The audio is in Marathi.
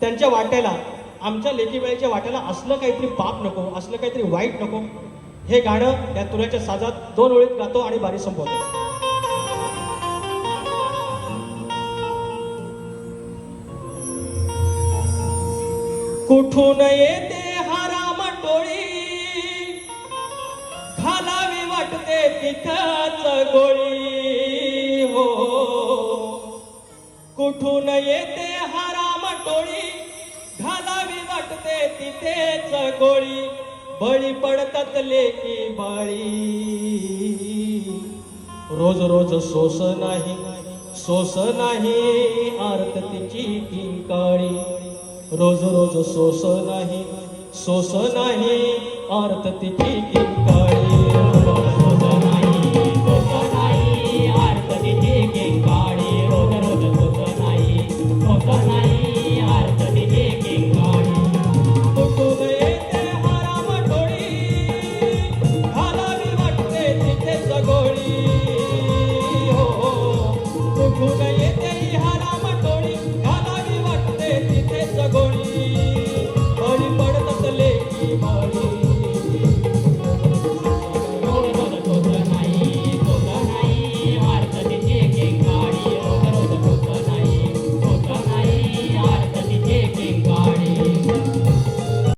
त्यांच्या वाट्याला आमच्या लेकीबाईच्या वाट्याला असलं काहीतरी पाप नको असलं काहीतरी वाईट नको. हे गाणं या तुऱ्याच्या साजात दोन ओळीत गातो आणि बारी संपवतो. कुठून येते हा टोळी घालावी वाटते तिथंच गोळी. हो. हो. कुठून येते टोळी घालावी वाटते तिथेच गोळी. बळी पडतात लेकी बाळी. रोज रोज सोस नाही सोस नाही आरत तिची किंकाळी रोज रोज सोस नाही सोस नाही आरत तिची किंकाळी Bali, Bali.